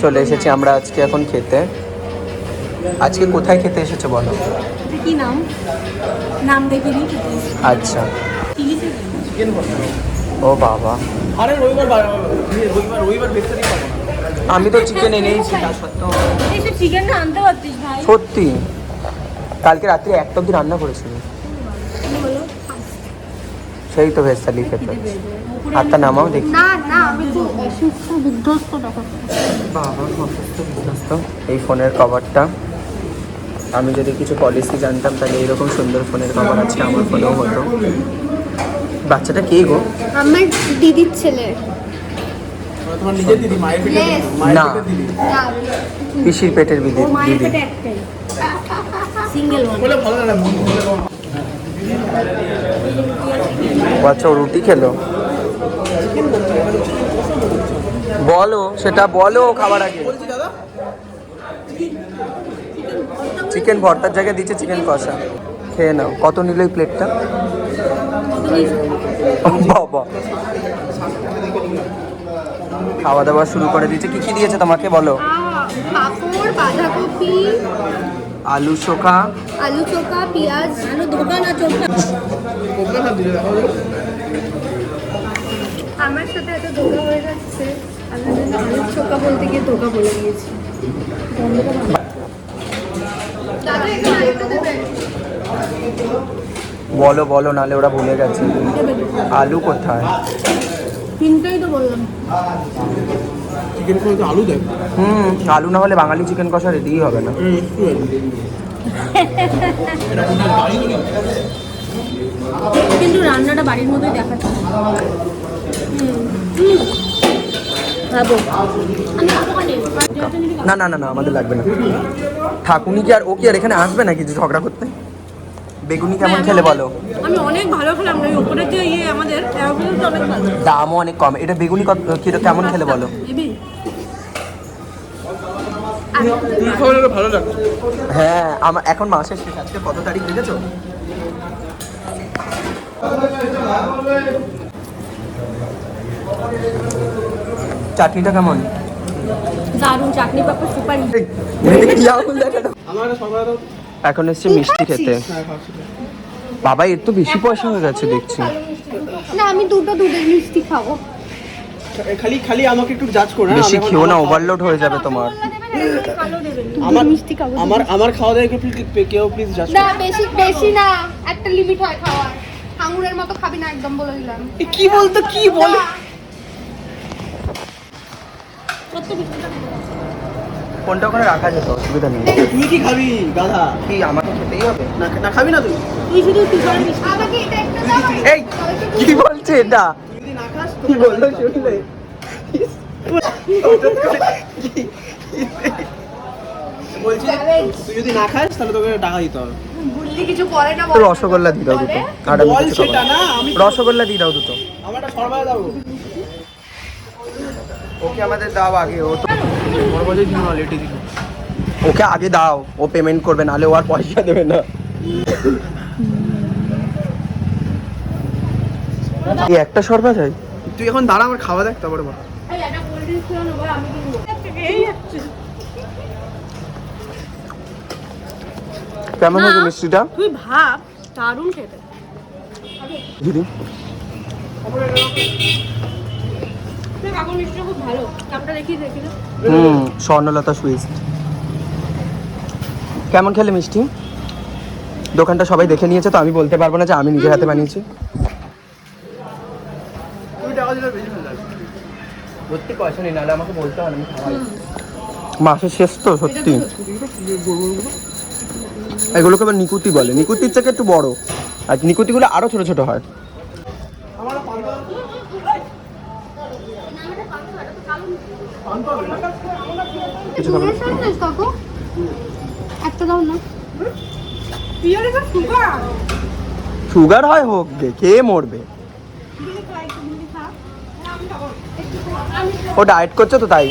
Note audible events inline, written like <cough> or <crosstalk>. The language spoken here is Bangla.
চলে এসেছি আমরা আজকে এখন খেতে। আজকে কোথায় খেতে এসেছ বলো? কি নাম? নাম দেখে নিই খেতে এসেছি। আচ্ছা ও বাবা। আরে রবিবার বার- রবিবার রবিবার বেচতে দিই আমি তো চিকেন এনেইছি এইসব চিকেনটা আনতে পারতিস ভাই। সত্যি? কালকে রাত্রে একটা অব্দি রান্না করেছিলি। সেই তো ভেস্তালি খেতে। হাতটা নামাও দেখি। না না আমি খুব অসুস্থ বিধ্বস্ত বাবা অসুস্থ বিধ্বস্ত। এই ফোনের কভারটা। আমি যদি কিছু পলিসি জানতাম তাহলে এরকম সুন্দর ফোনের কভার আজকে আমার ফোনেও হতো। বাচ্চাটা কে গো? আমার দিদির ছেলে। তোমার নিজের দিদি মায়ের পেটে Yes. মায়ের না। পেটের দিদি? পিসির পেটের দিদি পেটে একটাই। সিঙ্গেল বলে ভালো লাগে বলে ও আচ্ছা ও রুটি খেলো? বলো সেটা বলো খাবার আগে। চিকেন ভর্তার জায়গায় দিচ্ছে চিকেন কষা। খেয়ে নাও। কত নিল এই প্লেটটা? বাবা। খাওয়া দাওয়া শুরু করে দিয়েছে। কি কি দিয়েছে তোমাকে বলো? পাঁপড় বাঁধাকপি। আলু চোখা আলু চোখা পেঁয়াজ আলু ধোকা না চোখা। আমার সাথে এত ধোকা হয়ে যাচ্ছে। আমি চোখা বলতে গিয়ে ধোকা বলে দিয়েছি বলো বলো নালে ওরা ভুলে গেছে আলু কোথায়? তিনটেই তো বললাম। চিকেন করে আলু দেয়। হুম আলু না হলে বাঙালি চিকেন কষা রেডিই হবে না। <laughs> কিন্তু রান্নাটা বাড়ির মতোই দেখাচ্ছে। না না না না আমাদের লাগবে না। ঠাকুনি কি আর ও কি আর এখানে আসবে নাকি যে ঝগড়া করতে? বেগুনি কেমন খেলে বলো? আমি অনেক ভালো খেলাম না ওই উপরের যে ইয়ে আমাদের অনেক ভালো। দামও অনেক কম। এটা বেগুনি কত কি- কেমন খেলে বলো? ভালো হ্যাঁ আমার এখন মাসের শেষ আজকে কত তারিখ দেখেছ? চাটনিটা কেমন? দারুণ চাটনি পাপড় সুপারি। এখন এসছে মিষ্টি খেতে। হ্যাঁ বাবা এর তো বেশি পয়সা হয়ে গেছে দেখছি। না আমি দুটো দুধের মিষ্টি খাব। খালি খালি আমাকে একটু জাজ করো হ্যাঁ? বেশি খেও না ওভারলোড হয়ে যাবে তোমার। আমার মিষ্টি খাব আমার আমার খাওয়া দাওয়া একটু প্লিজ কেউ প্লিজ জাজ না বেশি বেশি না একটা লিমিট হয় খাওয়ার। আঙুরের মতো খাবি না একদম বলে দিলাম। কি বলতো কি বলে ফোনটা ওখানে রাখা যেত অসুবিধা নেই। তুই কি খাবি গাধা? কি আমাকে খেতেই হবে? না না খাবি না তুই? তুই শুধু মিষ্টি আমাকে এটা একটা দাও। এই কি বলছে এটা? যদি না খাস কি বলল শুনলে? বলছি তুই যদি না খাস তাহলে তোকে টাকা দিতে হবে। বুঝলি কিছু করে না তো রসগোল্লা দিয়ে দাও দুটো। রসগোল্লা দিয়ে দাও দুটো। দাও। ওকে আমাদের দাও আগে ও তো বড় বাজার দিন লেটে দিন ওকে আগে দাও ও পেমেন্ট করবে নাহলে ও আর পয়সা দেবে না। এই একটা সরবা চাই। তুই এখন দাঁড়া আমার খাওয়া দেখ তারপরে বল। কেমন। হয়েছে মিষ্টিটা? তুই ভাব দারুণ খেতে। দিদি। হুম স্বর্ণলতা সুইটস কেমন খেলে মিষ্টি? দোকানটা সবাই দেখে নিয়েছে তো আমি বলতে পারব না যে আমি নিজের হাতে বানিয়েছি। মাসের শেষ তো সত্যি। এগুলোকে আবার নিকুতি বলে। নিকুতির থেকে একটু বড়। আর নিকুতিগুলো আরও ছোট ছোট হয় আমার পান্তা কিছু খাবে না? দূরের সাইজ কাকু একটা দাও না। সুগার সুগার হয় হোক গে কে মরবে? ও ডায়েট করছে তো তাই।